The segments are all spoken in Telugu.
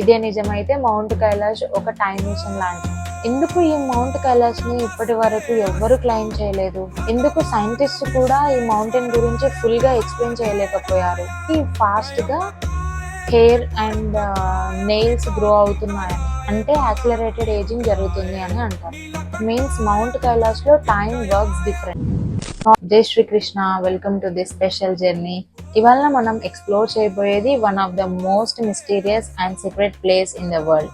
ఇదే నిజమైతే మౌంట్ కైలాష్ ఒక టైం మిషన్ లాంటిది. ఎందుకు ఈ మౌంట్ కైలాష్ని ఇప్పటి వరకు ఎవ్వరు క్లైమ్ చేయలేదు? ఎందుకు సైంటిస్ట్ కూడా ఈ మౌంటైన్ గురించి ఫుల్గా ఎక్స్ప్లెయిన్ చేయలేకపోయారు? ఈ ఫాస్ట్గా హెయిర్ అండ్ నెయిల్స్ గ్రో అవుతున్నాయని. అంటే యాక్సిలరేటెడ్ ఏజింగ్ జరుగుతుంది అని అంటారు. మీన్స్ మౌంట్ కైలాష్లో టైం వర్క్స్ డిఫరెంట్. జై Shri Krishna welcome to this special journey. ఇవాళ మనం ఎక్స్ప్లోర్ చేయబోయేది one of the most mysterious and secret place in the world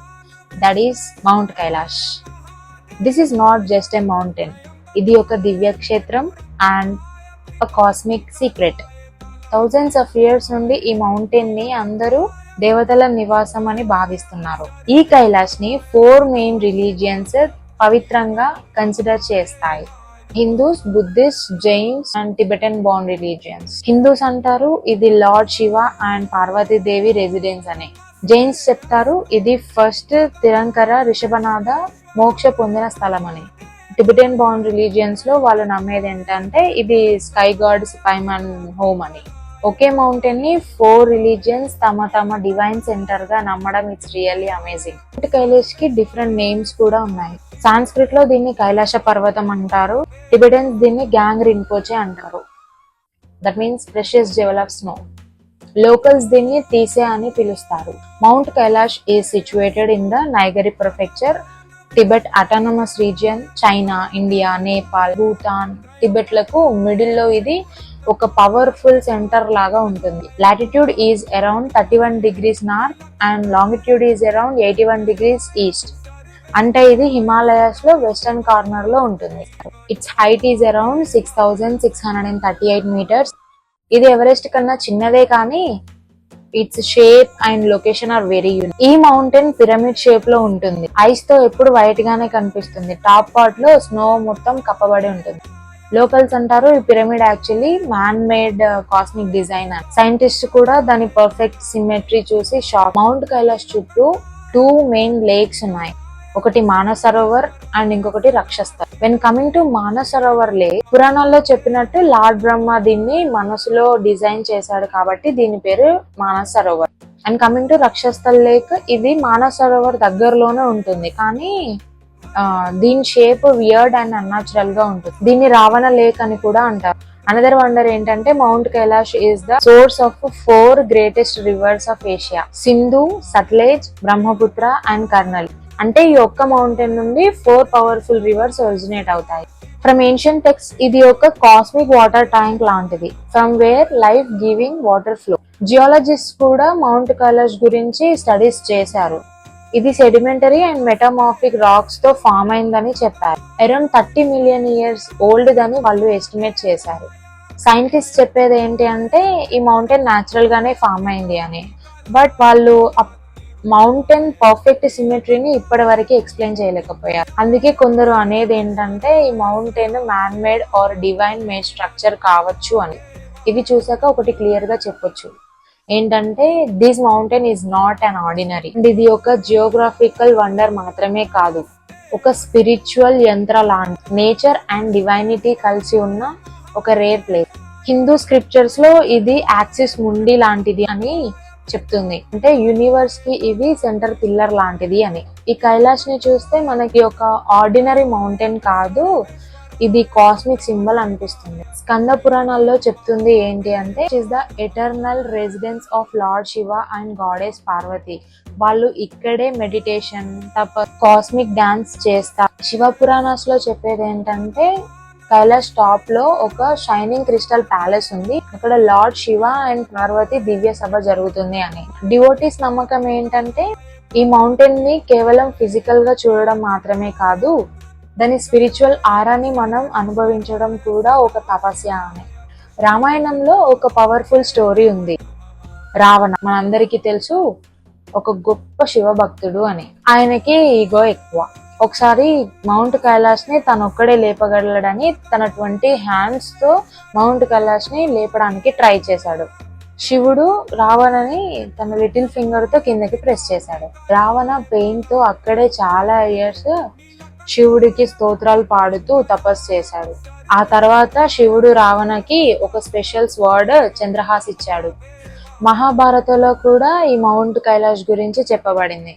that is mount Kailash this is not just a mountain ఇది ఒక దివ్య క్షేత్రం and a cosmic secret thousands of years నుండి ఈ మౌంటైన్ని అందరూ దేవతల నివాసం అని భావిస్తున్నారు. ఈ కైలాష్ని ఫోర్ మెయిన్ రిలీజియన్స్ పవిత్రంగా కన్సిడర్ చేస్తాయి. Hindus Buddhist Jains and Tibetan Bon religions. Hindus అంటారు ఇది lord Shiva and Parvati Devi residence అని. జైన్స్ చెప్తారు ఇది ఫస్ట్ తిరంకర రిషభనాథ మోక్ష పొందిన స్థలం అని. టిబెటన్ బాండ్ రిలీజియన్స్లో వాళ్ళు నమ్మేది ఏంటంటే ఇది స్కై గాడ్ స్పైమన్ హోమ్ అని. ఒకే మౌంటైన్ని ఫోర్ రిలీజియన్స్ తమ తమ డివైన్ సెంటర్గా నమ్మడం ఇట్స్ రియల్లీ అమేజింగ్. కైలాష్కి డిఫరెంట్ నేమ్స్ కూడా ఉన్నాయి. సాంస్క్రిట్లో దీన్ని కైలాస పర్వతం అంటారు టిబెటన్స్ దీన్ని గ్యాంగ్ రింపోచే అంటారు. That means precious jewel of snow locals దీన్ని తీసే అని పిలుస్తారు. Mount Kailash is situated in the Ngari prefecture Tibet autonomous region China India Nepal Bhutan టిబెట్లకు మిడిల్లో ఇది ఒక పవర్ఫుల్ సెంటర్ లాగా ఉంటుంది. Latitude is around thirty one degrees north and longitude is around eighty one degrees east అంటే ఇది హిమాలయాస్లో వెస్టర్న్ కార్నర్లో ఉంటుంది. Its height is around six thousand six hundred and thirty eight metres ఇది ఎవరెస్ట్ కన్నా చిన్నదే కానీ its shape and location are very unique ఈ మౌంటైన్ పిరమిడ్ షేప్లో ఉంటుంది. ఐస్తో ఎప్పుడు వైట్ గానే కనిపిస్తుంది. టాప్ పార్ట్లో స్నో మొత్తం కప్పబడి ఉంటుంది. లోకల్స్ అంటారు ఈ pyramid actually man made cosmic design అని. సైంటిస్ట్ కూడా దాని పర్ఫెక్ట్ సిమెట్రీ చూసి షాక్ మౌంట్ కైలాస్ చుట్టూ టూ మెయిన్ లేక్స్ ఉన్నాయి. ఒకటి మానసరోవర్ అండ్ ఇంకొకటి Rakshastal when coming to Manasarovar lake పురాణాల్లో చెప్పినట్టు లార్డ్ బ్రహ్మ దీన్ని మనసులో డిజైన్ చేశాడు కాబట్టి దీని పేరు Manasarovar and coming to Rakshastal lake ఇది మానసరోవర్ దగ్గరలోనే ఉంటుంది. కానీ ఆ, దీని షేప్ వియర్డ్ అండ్ అన్యాచురల్గా ఉంటుంది. దీన్ని రావణ లేక్ అని కూడా అంటారు. అనదర్ వండర్ ఏంటంటే Mount Kailash is the source of four greatest rivers of Asia Sindhu Sutlej Brahmaputra and Karnali అంటే ఈ ఒక్క మౌంటైన్ నుండి ఫోర్ పవర్ఫుల్ రివర్స్ ఒరిజినేట్ అవుతాయి. ఫ్రమ్ ఏన్షియన్ టెక్స్ ఇది ఒక కాస్మిక్ వాటర్ ట్యాంక్ లాంటిది. From where life giving water flow geologist కూడా మౌంట్ కైలాష్ గురించి స్టడీస్ చేశారు. ఇది సెడిమెంటరీ అండ్ మెటామాఫిక్ రాక్స్తో ఫామ్ అయిందని చెప్పారు. Around thirty million years old అని వాళ్ళు ఎస్టిమేట్ చేశారు. సైంటిస్ట్ చెప్పేది ఏంటి అంటే ఈ మౌంటైన్ న్యాచురల్ గానే ఫామ్ అయింది అని. బట్ వాళ్ళు మౌంటైన్ పర్ఫెక్ట్ సిమెట్రీని ఇప్పటి వరకు ఎక్స్ప్లెయిన్ చేయలేకపోయారు. అందుకే కొందరు అనేది ఏంటంటే ఈ mountain man made or divine made structure కావచ్చు అని. ఇవి చూసాక ఒకటి క్లియర్గా చెప్పొచ్చు. ఏంటంటే this mountain is not an ordinary ఇది ఒక జియోగ్రాఫికల్ వండర్ మాత్రమే కాదు. ఒక స్పిరిచువల్ యంత్ర లాంటి నేచర్ అండ్ డివైనిటీ కలిసి ఉన్న ఒక రేర్ ప్లేస్ హిందూ స్క్రిప్చర్స్లో ఇది యాక్సిస్ ముండి లాంటిది అని చెప్తుంది. అంటే యూనివర్స్కి ఇది సెంటర్ పిల్లర్ లాంటిది అని. ఈ కైలాష్ని చూస్తే మనకి ఒక ఆర్డినరీ మౌంటైన్ కాదు. ఇది కాస్మిక్ సింబల్ అనిపిస్తుంది. స్కంద పురాణాల్లో చెప్తుంది ఏంటి అంటే is the eternal residence of lord Shiva and goddess Parvati వాళ్ళు ఇక్కడే మెడిటేషన్ తప్ప కాస్మిక్ డాన్స్ చేస్తారు శివ పురాణాస్లో చెప్పేది ఏంటంటే కైలాష్ టాప్లో ఒక షైనింగ్ క్రిస్టల్ ప్యాలెస్ ఉంది. అక్కడ లార్డ్ శివ అండ్ పార్వతి దివ్య సభ జరుగుతుంది అని. డివోటీస్ నమ్మకం ఏంటంటే ఈ మౌంటైన్ని కేవలం ఫిజికల్గా చూడడం మాత్రమే కాదు దాని స్పిరిచువల్ ఆరాని మనం అనుభవించడం కూడా ఒక తపస్యా అని రామాయణంలో ఒక పవర్ఫుల్ స్టోరీ ఉంది. రావణ మనందరికీ తెలుసు ఒక గొప్ప శివ భక్తుడు అని. ఆయనకి ఈగో ఎక్కువ. ఒకసారి మౌంట్ కైలాష్ని తను ఒక్కడే లేపగలడని తన ట్వంటీ హ్యాండ్స్తో మౌంట్ కైలాష్ని లేపడానికి ట్రై చేశాడు. శివుడు రావణని తన లిటిల్ ఫింగర్తో కిందకి ప్రెస్ చేశాడు. రావణ పెయిన్తో అక్కడే చాలా ఇయర్స్ శివుడికి స్తోత్రాలు పాడుతూ తపస్సు చేశాడు. ఆ తర్వాత శివుడు రావణకి ఒక స్పెషల్ స్వర్డ్ చంద్రహాస్ ఇచ్చాడు. మహాభారతంలో కూడా ఈ మౌంట్ కైలాష్ గురించి చెప్పబడింది.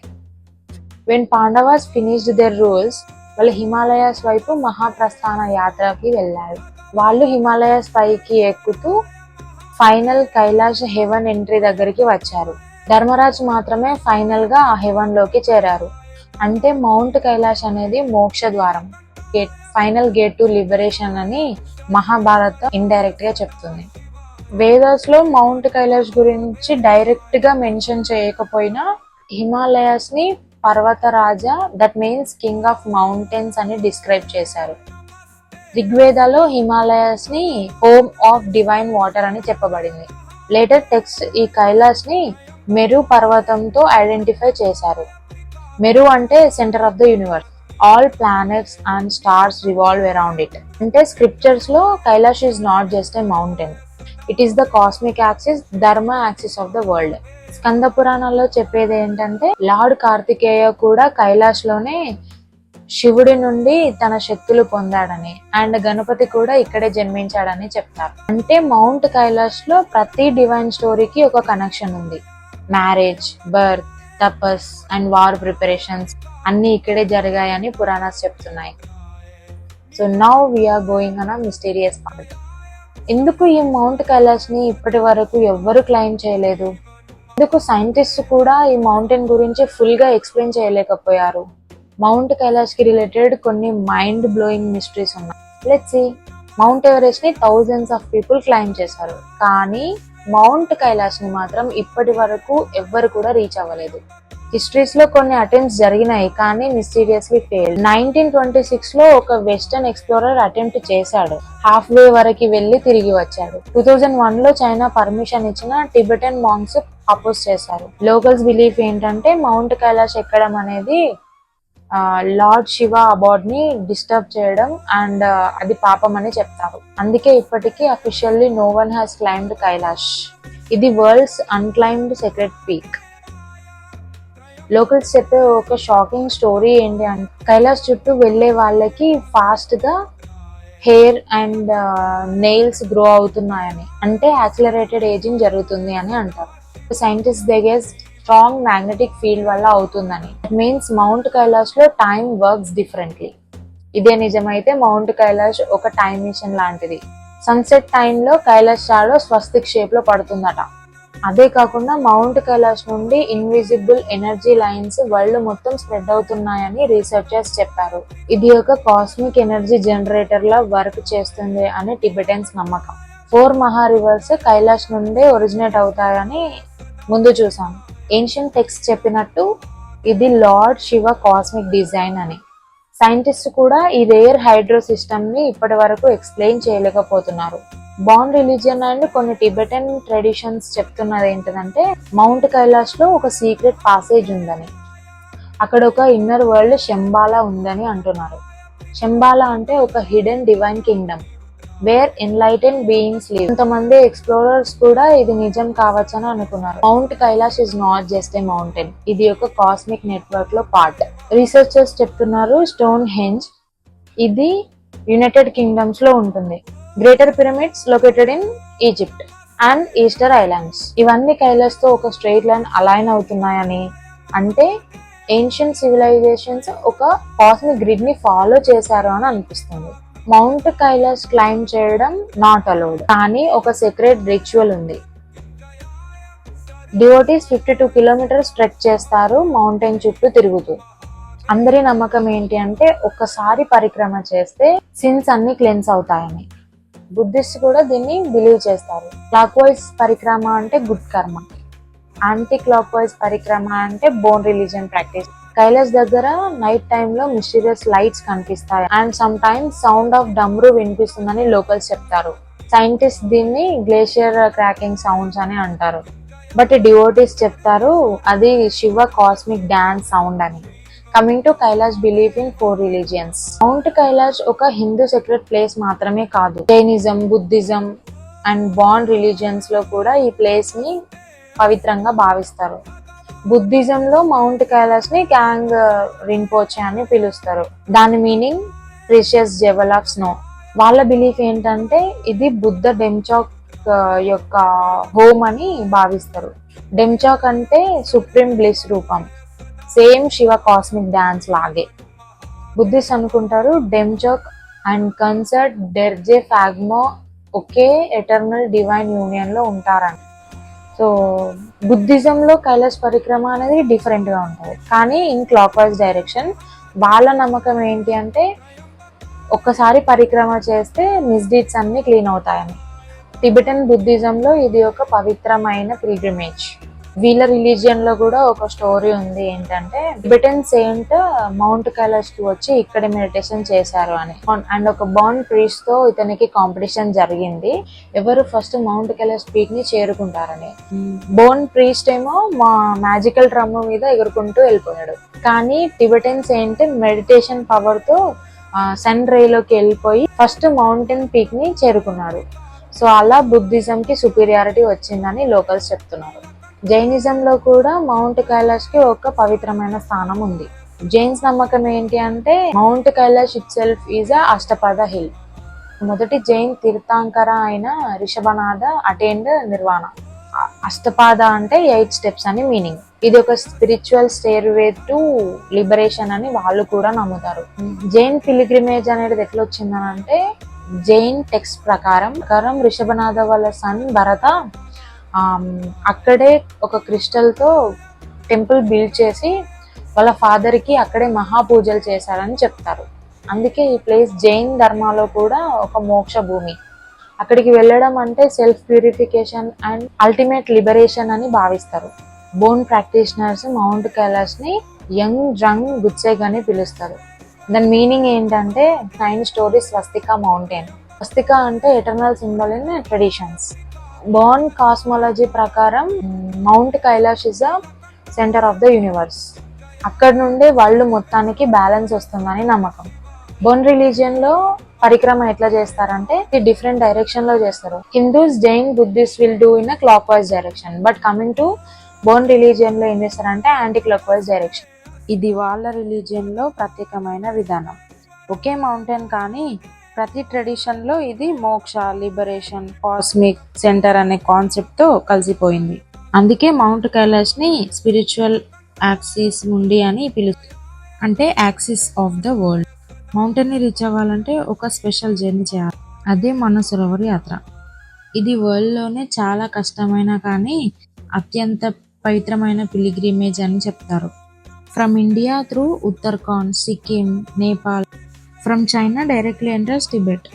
When Pandavas finished their rules వాళ్ళు హిమాలయాస్ వైపు మహాప్రస్థాన యాత్రకి వెళ్ళారు. వాళ్ళు హిమాలయాస్ పైకి ఎక్కుతూ ఫైనల్ కైలాష్ హెవెన్ ఎంట్రీ దగ్గరికి వచ్చారు. ధర్మరాజ్ మాత్రమే ఫైనల్గా ఆ హెవెన్లోకి చేరారు. అంటే మౌంట్ కైలాష్ అనేది మోక్ష ద్వారం. Gate final gate to liberation అని మహాభారతం ఇండైరెక్ట్గా చెప్తుంది. వేదాస్లో మౌంట్ కైలాష్ గురించి డైరెక్ట్గా మెన్షన్ చేయకపోయినా హిమాలయాస్ని పర్వతరాజా that means king of mountains అని డిస్క్రైబ్ చేశారు. రిగ్వేదాలో హిమాలయాస్ని హోమ్ ఆఫ్ డివైన్ వాటర్ అని చెప్పబడింది. లేటర్ టెక్స్ట్ ఈ కైలాస్ని మెరు పర్వతంతో ఐడెంటిఫై చేశారు. మెరు అంటే centre of the universe all planets and stars revolve around it అంటే స్క్రిప్చర్స్లో Kailash is not just a mountain it is the cosmic axis dharma axis of the world Skanda పురాణాల్లో చెప్పేది ఏంటంటే లార్డ్ కార్తికేయ కూడా కైలాష్లోనే శివుడి నుండి తన శక్తులు పొందాడని అండ్ గణపతి కూడా ఇక్కడే జన్మించాడని చెప్తారు. అంటే మౌంట్ కైలాష్లో ప్రతి డివైన్ స్టోరీకి ఒక కనెక్షన్ ఉంది. Marriage birth tapas and war preparations అన్ని ఇక్కడే జరిగాయని పురాణాస్ చెప్తున్నాయి. So now we are going an mysterious part ఎందుకు ఈ మౌంట్ కైలాష్ని ఇప్పటి వరకు ఎవ్వరు క్లైమ్ చేయలేదు? ఎందుకు సైంటిస్ట్ కూడా ఈ మౌంటైన్ గురించి ఫుల్గా ఎక్స్ప్లెయిన్ చేయలేకపోయారు? మౌంట్ కైలాష్కి రిలేటెడ్ కొన్ని మైండ్ బ్లోయింగ్ మిస్టరీస్ ఉన్నాయి. లెట్స్ సి మౌంట్ ఎవరెస్ట్ని థౌజండ్స్ ఆఫ్ పీపుల్ క్లైమ్ చేశారు. కానీ మౌంట్ కైలాష్ని మాత్రం ఇప్పటి వరకు ఎవ్వరు కూడా రీచ్ అవ్వలేదు. హిస్టరీస్లో కొన్ని అటెంప్ట్స్ జరిగినాయి కానీ మిస్టీరియస్లీ ఫెయిల్ నైన్టీన్ ట్వంటీ సిక్స్లో ఒక వెస్టర్న్ ఎక్స్ప్లోరర్ అటెంప్ట్ చేశాడు. హాఫ్ వే వరకు వెళ్ళి తిరిగి వచ్చాడు. టూ థౌజండ్ వన్లో చైనా పర్మిషన్ ఇచ్చిన టిబెటన్ మాంగ్స్ అపోజ్ చేశారు. లోకల్స్ బిలీఫ్ ఏంటంటే మౌంట్ కైలాష్ ఎక్కడం అనేది లార్డ్ శివ అబార్డ్ని డిస్టర్బ్ చేయడం అండ్ అది పాపం అని చెప్తారు. అందుకే ఇప్పటికీ officially no one has climbed Kailash. ఇది world's unclimbed secret peak locals చెప్పే ఒక షాకింగ్ స్టోరీ ఏంటి అంటే కైలాస్ చుట్టూ వెళ్ళే వాళ్ళకి ఫాస్ట్గా హెయిర్ అండ్ నెయిల్స్ గ్రో అవుతున్నాయని. అంటే యాక్సిలరేటెడ్ ఏజింగ్ జరుగుతుంది అని అంటారు. సైంటిస్ట్ దగ్గర స్ట్రాంగ్ మ్యాగ్నెటిక్ ఫీల్డ్ వల్ల అవుతుందని. మీన్స్ మౌంట్ కైలాష్లో టైం వర్క్స్ డిఫరెంట్లీ ఇదే నిజమైతే మౌంట్ కైలాష్ ఒక టైం మిషన్ లాంటిది. సన్సెట్ టైంలో కైలాష్ షాడో స్వస్తిక్ షేప్లో పడుతుందట. అదే కాకుండా మౌంట్ కైలాష్ నుండి ఇన్విజిబుల్ ఎనర్జీ లైన్స్ వరల్డ్ మొత్తం స్ప్రెడ్ అవుతున్నాయని రీసెర్చర్స్ చెప్పారు. ఇది ఒక కాస్మిక్ ఎనర్జీ జనరేటర్ లా వర్క్ చేస్తుంది అని టిబెటన్స్ నమ్మకం. ఫోర్ మహా రివర్స్ కైలాష్ నుండే ఒరిజినేట్ అవుతాయని ముందు చూసాం. ఏన్షియన్ టెక్స్ట్ చెప్పినట్టు ఇది లార్డ్ శివ కాస్మిక్ డిజైన్ అని. సైంటిస్ట్ కూడా ఈ రేర్ హైడ్రో సిస్టమ్ని ఇప్పటి వరకు ఎక్స్ప్లెయిన్ చేయలేకపోతున్నారు. బాన్ రిలీజియన్ అండ్ కొన్ని టిబెటన్ ట్రెడిషన్స్ చెప్తున్నది ఏంటంటే మౌంట్ కైలాష్లో ఒక సీక్రెట్ పాసేజ్ ఉందని. అక్కడ ఒక ఇన్నర్ వరల్డ్ శంబాలా ఉందని అంటున్నారు. శంబాలా అంటే ఒక hidden divine kingdom where enlighten beings live కొంతమంది ఎక్స్ప్లోరర్స్ కూడా ఇది నిజం కావచ్చని అనుకున్నారు. Mount Kailash is not just a mountain ఇది ఒక కాస్మిక్ నెట్వర్క్లో పార్ట్ రీసెర్చర్స్ చెప్తున్నారు స్టోన్ హెంజ్ ఇది యునైటెడ్ కింగ్డమ్స్లో ఉంటుంది. Greater pyramids located in Egypt and Easter Islands ఇవన్నీ కైలాస్తో ఒక స్ట్రైట్ లైన్ అలైన్ అవుతున్నాయని. అంటే ఏన్షియన్ సివిలైజేషన్స్ ఒక కాస్మిక్ గ్రిడ్ని ఫాలో చేశారు అని అనిపిస్తుంది. మౌంట్ కైలాస్ క్లైమ్ చేయడం నాట్ అలౌడ్ కానీ ఒక సెక్రెట్ రిచువల్ ఉంది. Devotees fifty two kilometres trek చేస్తారు మౌంటైన్ చుట్టూ తిరుగుతూ. అందరి నమ్మకం ఏంటి అంటే ఒక్కసారి పరిక్రమ చేస్తే సిన్స్ అన్ని క్లెన్స్ అవుతాయని. బుద్ధిస్ట్ కూడా దీన్ని బిలీవ్ చేస్తారు. క్లాక్ వైజ్ పరిక్రమ అంటే గుడ్ కర్మ యాంటీ క్లాక్ వైజ్ పరిక్రమ అంటే బోన్ రిలీజియన్ ప్రాక్టీస్ కైలాస్ దగ్గర నైట్ టైంలో మిస్టీరియస్ లైట్స్ కనిపిస్తాయి. And sometimes sound of damru వినిపిస్తుందని locals చెప్తారు. సైంటిస్ట్ దీన్ని గ్లేషియర్ క్రాకింగ్ సౌండ్స్ అని అంటారు. బట్ డివోటీస్ చెప్తారు అది శివ కాస్మిక్ డాన్స్ సౌండ్ అని. Coming to Kailash believe in four religions Mount Kailash ఒక హిందూ సెక్రెట్ ప్లేస్ మాత్రమే కాదు. జైనిజం బుద్ధిజం అండ్ బాండ్ రిలీజియన్స్లో కూడా ఈ ప్లేస్ని పవిత్రంగా భావిస్తారు. బుద్ధిజంలో మౌంట్ కైలాస్ని గ్యాంగ్ రింపోచే అని పిలుస్తారు. దాని meaning precious jewel of snow. వాళ్ళ బిలీఫ్ ఏంటంటే ఇది బుద్ధ డెమ్చాక్ యొక్క హోమ్ అని భావిస్తారు. డెమ్చాక్ అంటే సుప్రీం బ్లిస్ రూపం. సేమ్ శివ కాస్మిక్ డాన్స్ లాగే. బుద్ధిస్ట్ అనుకుంటారు Demchok and consort Dorje Phagmo okay eternal divine యూనియన్లో ఉంటారని. సో బుద్ధిజంలో కైలాస్ పరిక్రమ అనేది డిఫరెంట్గా ఉంటుంది. కానీ ఇన్ క్లాక్ వైజ్ డైరెక్షన్ వాళ్ళ నమ్మకం ఏంటి అంటే ఒక్కసారి పరిక్రమ చేస్తే మిస్డీడ్స్ అన్ని క్లీన్ అవుతాయని. టిబెటన్ బుద్ధిజంలో ఇది ఒక పవిత్రమైన పిల్గ్రిమేజ్ వీళ్ళ రిలీజియన్లో కూడా ఒక స్టోరీ ఉంది ఏంటంటే బ్రిటన్ సెయింట్ మౌంట్ కైలాష్కి వచ్చి ఇక్కడ మెడిటేషన్ చేశారు అని. అండ్ ఒక బాండ్ ప్రీస్తో ఇతనికి కాంపిటీషన్ జరిగింది. ఎవరు ఫస్ట్ మౌంట్ కైలాష్ పీక్ని చేరుకుంటారని. బోన్ ప్రీస్ట్ ఏమో మా మ్యాజికల్ డ్రమ్ మీద ఎగురుకుంటూ వెళ్ళిపోయాడు. కానీ టిబెటన్స్ ఏంటి మెడిటేషన్ పవర్తో సన్ రేలోకి వెళ్ళిపోయి ఫస్ట్ మౌంటైన్ పీక్ని చేరుకున్నాడు సో అలా బుద్ధిజం కి సుపీరియారిటీ వచ్చిందని లోకల్స్ చెప్తున్నారు. జైనిజంలో కూడా మౌంట్ కైలాష్కి ఒక పవిత్రమైన స్థానం ఉంది. జైన్స్ నమ్మకం ఏంటి అంటే mount Kailash itself is a Ashtapada hill. మొదటి జైన్ తీర్థంకర అయిన రిషభనాథ అటెండ్ నిర్వాణ. అష్టపాద అంటే ఎయిట్ స్టెప్స్ అని మీనింగ్. ఇది ఒక spiritual stairway to liberation అని వాళ్ళు కూడా నమ్ముతారు. జైన్ పిలిగ్రిమేజ్ అనేది ఎట్లా వచ్చిందని అంటే జైన్ టెక్స్ట్ ప్రకారం ప్రకారం రిషభనాథ వాళ్ళ సన్ భరత అక్కడే ఒక క్రిస్టల్తో టెంపుల్ బిల్డ్ చేసి వాళ్ళ ఫాదర్కి అక్కడే మహాపూజలు చేశారని చెప్తారు. అందుకే ఈ ప్లేస్ జైన్ ధర్మాలో కూడా ఒక మోక్ష భూమి. అక్కడికి వెళ్ళడం అంటే self purification and ultimate liberation అని భావిస్తారు. బోన్ ప్రాక్టీషనర్స్ మౌంట్ కైలాస్ని యంగ్ జంగ్ గుచ్చేగ్ అని పిలుస్తారు. దాని మీనింగ్ ఏంటంటే nine story swastika mountain. Swastika అంటే eternal symbol in traditions. Bon cosmology ప్రకారం mount Kailash is a centre of the universe అక్కడ నుండి వాళ్ళు మొత్తానికి బ్యాలెన్స్ వస్తుందని నమ్మకం. బోన్ రిలీజియన్లో పరిక్రమ ఎట్లా చేస్తారంటే ఇది డిఫరెంట్ డైరెక్షన్లో చేస్తారు. Hindus Jain Buddhist will do in clockwise direction but coming to Bon రిలీజియన్లో ఏం చేస్తారంటే యాంటీ క్లాక్ వైజ్ డైరెక్షన్ ఇది వాళ్ళ రిలీజియన్లో ప్రత్యేకమైన విధానం. ఒకే మౌంటైన్ కానీ ప్రతి ట్రెడిషన్లో ఇది మోక్ష లిబరేషన్ కాస్మిక్ సెంటర్ అనే కాన్సెప్ట్తో కలిసిపోయింది. అందుకే మౌంట్ కైలాష్ని స్పిరిచువల్ యాక్సిస్ నుండి అని పిలుస్తారు. అంటే యాక్సిస్ ఆఫ్ ద వరల్డ్ మౌంటైన్ని రీచ్ అవ్వాలంటే ఒక స్పెషల్ జర్నీ చేయాలి. అదే మన మనసరోవర్ యాత్ర. ఇది వరల్డ్లోనే చాలా కష్టమైన కానీ అత్యంత పవిత్రమైన పిలిగ్రిమేజ్ అని చెప్తారు. From India through Uttarakhand Sikkim Nepal from China directly enters Tibet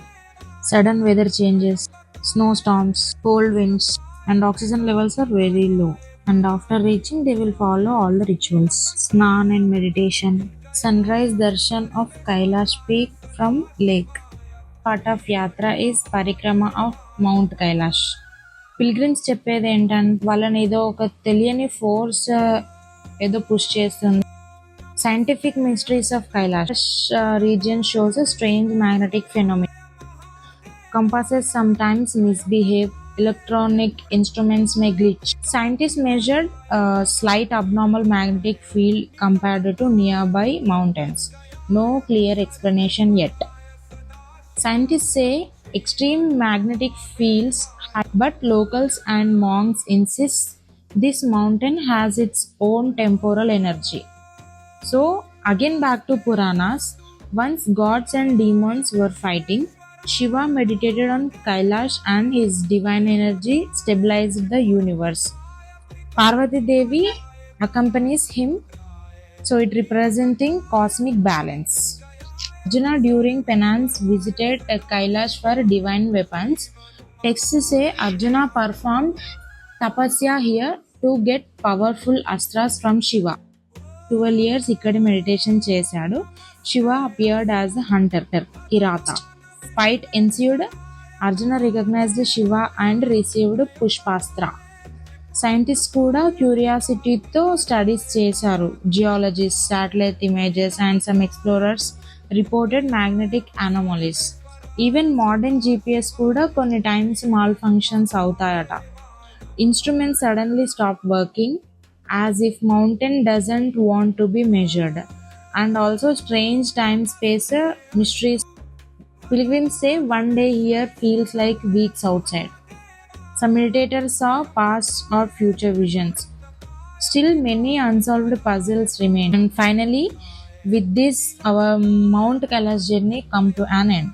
sudden weather changes snow storms cold winds and oxygen levels are very low and after reaching they will follow all the rituals snan and meditation sunrise darshan of Kailash peak from lake part of yatra is parikrama of mount Kailash pilgrims చెప్పేది ఏంటంటే వాళ్ళని ఏదో ఒక తెలియని ఫోర్స్ ఏదో పుష్ చేస్తుంది. Scientific mysteries of Kailash. Uh, region shows a strange magnetic phenomenon. Compasses sometimes misbehave. Electronic instruments may glitch. Scientists measured a slight abnormal magnetic field compared to nearby mountains. No clear explanation yet. Scientists say extreme magnetic fields, but locals and monks insist this mountain has its own temporal energy. So, again back to Puranas, once gods and demons were fighting, Shiva meditated on Kailash and his divine energy stabilized the universe. Parvati Devi accompanies him, so it representing cosmic balance. Arjuna during penance visited a Kailash for divine weapons. Texts say Arjuna performed tapasya here to get powerful astras from Shiva. Twelve years ఇక్కడ మెడిటేషన్ చేశాడు. Shiva appeared as the hunter Kirata fight ensued Arjuna recognised Shiva and received పుష్పాస్త్ర scientist కూడా క్యూరియాసిటీతో స్టడీస్ చేశారు. Geologist satellite images and some explorers reported magnetic anomalies even modern GPS కూడా కొన్ని times malfunctions అవుతాయట. Instrument suddenly stop working as if mountain doesn't want to be measured. And also strange time space uh, mysteries. Pilgrims say one day here feels like weeks outside. Some meditators saw past or future visions. Still many unsolved puzzles remain. And finally with this our mount kailash journey come to an end.